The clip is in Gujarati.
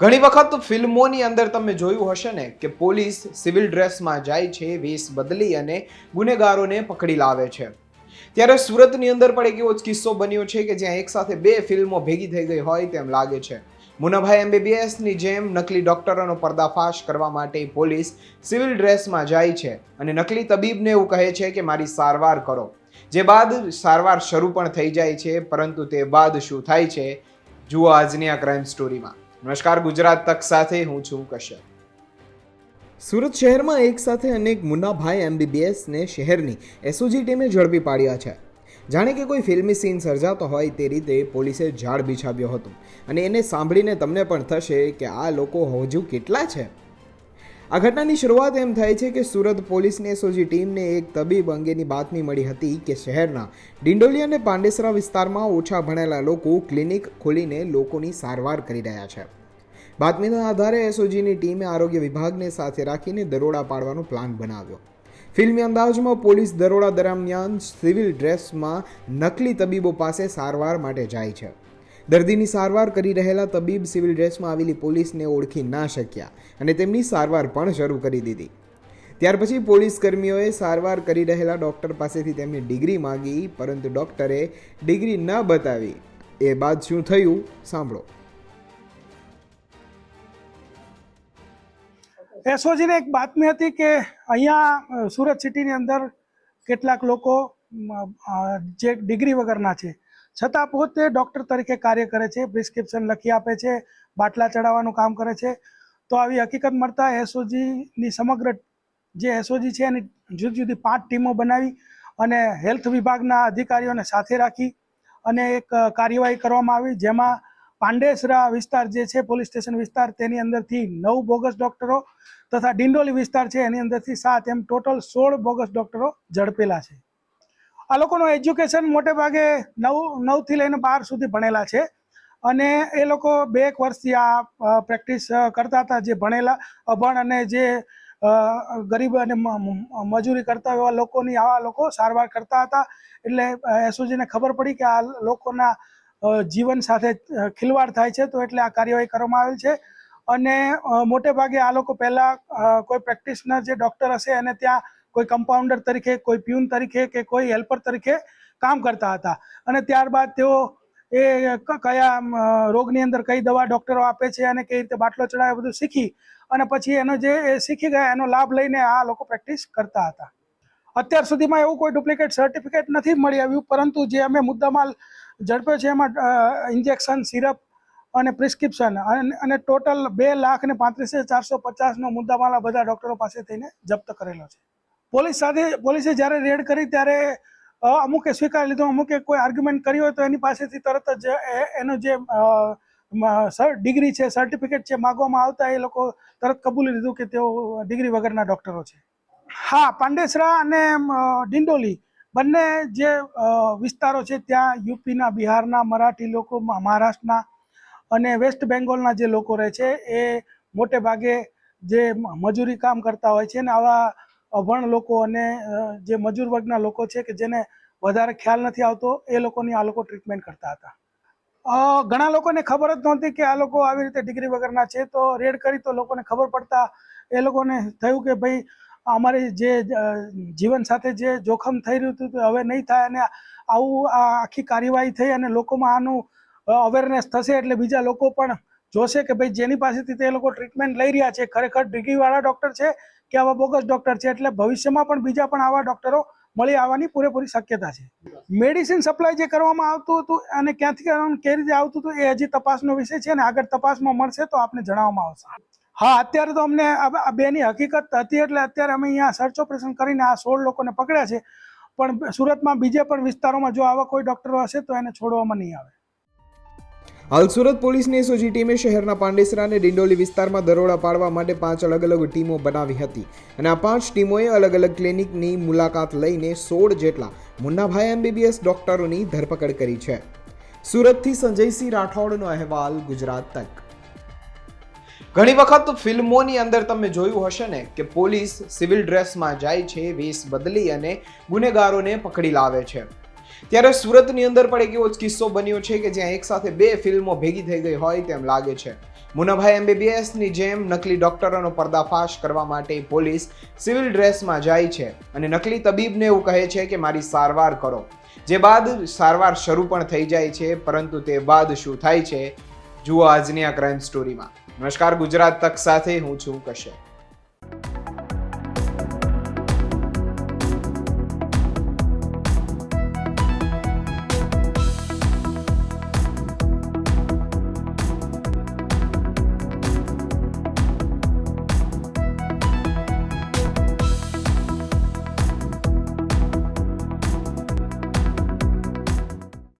ઘણી વખત ફિલ્મોની અંદર તમે જોયું હશે ને કે પોલીસ સિવિલ ડ્રેસમાં જાય છે, વેશ બદલી અને ગુનેગારોને પકડી લાવે છે. ત્યારે સુરતની અંદર પણ એક એવો જ કિસ્સો બન્યો છે કે જ્યાં એક સાથે બે ફિલ્મો ભેગી થઈ ગઈ હોય તેમ લાગે છે. મુનાભાઈ એમબીબીએસની જેમ નકલી ડોક્ટરોનો પર્દાફાશ કરવા માટે પોલીસ સિવિલ ડ્રેસમાં જાય છે અને નકલી તબીબને એવું કહે છે કે મારી સારવાર કરો. જે બાદ સારવાર શરૂ પણ થઈ જાય છે, પરંતુ તે બાદ શું થાય છે? જુઓ આજની આ ક્રાઇમ સ્ટોરીમાં નમસ્કાર ગુજરાત તક સાથે, હું છું કશ્યપ. સુરત શહેરમાં એક સાથે અનેક મુન્નાભાઈ એમબીબીએસને શહેરની એસઓજી ટીમે ઝડપી પાડ્યા છે. જાણે કે કોઈ ફિલ્મી સીન સર્જાતો હોય તે રીતે પોલીસે ઝાડ બિછાવ્યો હતો. અને એને સાંભળીને તમને પણ થશે કે આ લોકો હજુ કેટલા છે? આ ઘટનાની શરૂઆત એમ થાય છે કે સુરત પોલીસની એસઓજી ટીમને એક તબીબ અંગેની બાતમી મળી હતી કે શહેરના ડિંડોલી અને પાંડેસરા વિસ્તારમાં ઓછા ભણેલા લોકો ક્લિનિક ખોલીને લોકોની સારવાર કરી રહ્યા છે. બાતમીના આધારે એસઓજીની ટીમે આરોગ્ય વિભાગને સાથે રાખીને દરોડા પાડવાનો પ્લાન બનાવ્યો. ફિલ્મી અંદાજમાં પોલીસ દરોડા દરમિયાન સિવિલ ડ્રેસમાં નકલી તબીબો પાસે સારવાર માટે જાય છે. દર્દીની સારવાર કરી રહેલા તબીબ સિવિલ ડ્રેસમાં આવેલી પોલીસને ઓળખી ના શક્યા અને તેમની સારવાર પણ શરૂ કરી દીધી. ત્યાર પછી પોલીસ કર્મીઓએ સારવાર કરી રહેલા ડૉક્ટર પાસેથી તેમની ડિગ્રી માંગી, પરંતુ ડૉક્ટરે ડિગ્રી ન બતાવી. એ બાદ શું થયું? સાંભળો. એસઓજીને એક બાતમી હતી કે અહીંયા સુરત સિટીની અંદર કેટલાક લોકો જે ડિગ્રી વગરના છે છતાં પોતે ડૉક્ટર તરીકે કાર્ય કરે છે પ્રિસ્ક્રિપ્શન લખી આપે છે, બાટલા ચડાવવાનું કામ કરે છે. તો આવી હકીકત મળતા એસઓજીની સમગ્ર જે એસઓજી છે એની જુદી જુદી પાંચ ટીમો બનાવી અને હેલ્થ વિભાગના અધિકારીઓને સાથે રાખી અને એક કાર્યવાહી કરવામાં આવી જેમાં પાંડેસરા વિસ્તાર જે છે, પોલીસ સ્ટેશન વિસ્તાર, તેની અંદરથી નવ બોગસ ડૉક્ટરો તથા ડિંડોલી વિસ્તાર છે, એની અંદરથી સાત, એમ ટોટલ સોળ બોગસ ડૉક્ટરો ઝડપેલા છે. આ લોકોનું એજ્યુકેશન મોટે ભાગે નવ, નવથી લઈને બાર સુધી ભણેલા છે. અને એ લોકો બે એક વર્ષથી આ પ્રેક્ટિસ કરતા હતા જે ભણેલા, અભણ અને જે ગરીબ અને મજૂરી કરતા એવા લોકોની, આવા લોકો સારવાર કરતા હતા. એટલે એસઓજીને ખબર પડી કે આ લોકોના જીવન સાથે ખિલવાડ થાય છે. તો એટલે આ કાર્યવાહી કરવામાં આવેલ છે. અને મોટે ભાગે આ લોકો પહેલાં કોઈ પ્રેક્ટિશનર જે ડૉક્ટર હશે અને ત્યાં કોઈ કમ્પાઉન્ડર તરીકે, કોઈ પ્યુન તરીકે કે કોઈ હેલ્પર તરીકે કામ કરતા હતા. અને ત્યારબાદ તેઓ એ કયા રોગની અંદર કઈ દવા ડૉક્ટરો આપે છે અને કઈ રીતે બાટલો ચડાવે બધું શીખી અને પછી એનો જે એ શીખી ગયા, એનો લાભ લઈને આ લોકો પ્રેક્ટિસ કરતા હતા. અત્યાર સુધીમાં એવું કોઈ ડુપ્લિકેટ સર્ટિફિકેટ નથી મળી આવ્યું, પરંતુ જે અમે મુદ્દામાલ ઝડપ્યો છે એમાં ઇન્જેક્શન સિરપ અને પ્રિસ્ક્રિપ્શન અને ટોટલ બે લાખ ને પાંત્રીસ હજાર ચારસો પચાસનો મુદ્દામાલ બધા ડૉક્ટરો પાસે થઈને જપ્ત કરેલો છે. પોલીસ સાથે પોલીસે જ્યારે રેડ કરી ત્યારે અમુકે સ્વીકાર લીધો, અમુકે કોઈ આર્ગ્યુમેન્ટ કર્યું હોય તો એની પાસેથી તરત જ એનો જે ડિગ્રી છે સર્ટિફિકેટ છે, માગવામાં આવતા એ લોકો તરત કબૂલી લીધું કે તેઓ ડિગ્રી વગરના ડૉક્ટરો છે. હા, પાંડેસરા અને ડિંડોલી બંને જે વિસ્તારો છે, ત્યાં યુપીના, બિહારના, મરાઠી લોકો મહારાષ્ટ્રના અને વેસ્ટ બેંગોલના જે લોકો રહે છે, એ મોટે ભાગે જે મજૂરી કામ કરતા હોય છે ને આવા અભણ લોકો અને જે મજૂર વર્ગના લોકો છે કે જેને વધારે ખ્યાલ નથી આવતો, એ લોકોની આ લોકો ટ્રીટમેન્ટ કરતા હતા. ઘણા લોકોને ખબર જ નહોતી કે આ લોકો આવી રીતે ડિગ્રી વગરના છે. તો રેડ કરી તો લોકોને ખબર પડતા એ લોકોને થયું કે ભાઈ, અમારી જે જીવન સાથે જે જોખમ થઈ રહ્યું હતું હવે નહીં થાય અને આવું આ આખી કાર્યવાહી થઈ અને લોકોમાં આનું અવેરનેસ થશે એટલે બીજા લોકો પણ જોશે કે ભાઈ જેની પાસેથી તે લોકો ટ્રીટમેન્ટ લઈ રહ્યા છે, ખરેખર ડિગ્રીવાળા ડૉક્ટર છે કે આવા બોગસ ડૉક્ટર છે? એટલે ભવિષ્યમાં પણ બીજા પણ આવા ડૉક્ટરો મળી આવવાની પૂરેપૂરી શક્યતા છે. મેડિસિન સપ્લાય જે કરવામાં આવતું હતું અને ક્યાંથી કરવાનું કેવી રીતે આવતું હતું એ હજી તપાસનો વિષય છે અને આગળ તપાસમાં મળશે તો આપને જણાવવામાં આવશે. હા, અત્યારે તો અમને આ બેની હકીકત હતી એટલે અત્યારે અમે અહીંયા સર્ચ ઓપરેશન કરીને આ સોળ લોકોને પકડ્યા છે. પણ સુરતમાં બીજે પણ વિસ્તારોમાં જો આવા કોઈ ડૉક્ટરો હશે તો એને છોડવામાં નહીં આવે. હાલ સુરત પોલીસની એસઓજી ટીમે શહેરના પાંડેસરા અને ડિંડોલી વિસ્તારમાં દરોડા પાડવા માટે પાંચ અલગ અલગ ટીમો બનાવી હતી. અને આ પાંચ ટીમોએ અલગ અલગ ક્લિનિકની મુલાકાત લઈને સોળ જેટલા મુન્નાભાઈ એમબીબીએસ ડોક્ટરોની ધરપકડ કરી છે. સુરતથી સંજયસિંહ રાઠોડનો અહેવાલ ગુજરાત તક. ઘણી વખત ફિલ્મોની અંદર તમે જોયું હશે ને કે પોલીસ સિવિલ ડ્રેસમાં જાય છે, વેશ બદલી અને ગુનેગારોને પકડી લાવે છે. ત્યારે સુરતની અંદર પણ એક એવો જ કિસ્સો બન્યો છે કે જ્યાં એક સાથે બે ફિલ્મો ભેગી થઈ ગઈ હોય તેમ લાગે છે. મુનાભાઈ એમબીબીએસની જેમ નકલી ડોક્ટરોનો પર્દાફાશ કરવા માટે પોલીસ સિવિલ ડ્રેસમાં જાય છે અને નકલી તબીબને એવું કહે છે કે મારી સારવાર કરો. જે બાદ સારવાર શરૂ પણ થઈ જાય છે, પરંતુ તે બાદ શું થાય છે, જુઓ આજની આ ક્રાઇમ સ્ટોરીમાં નમસ્કાર, ગુજરાત તક સાથે હું છું કશ્યપ.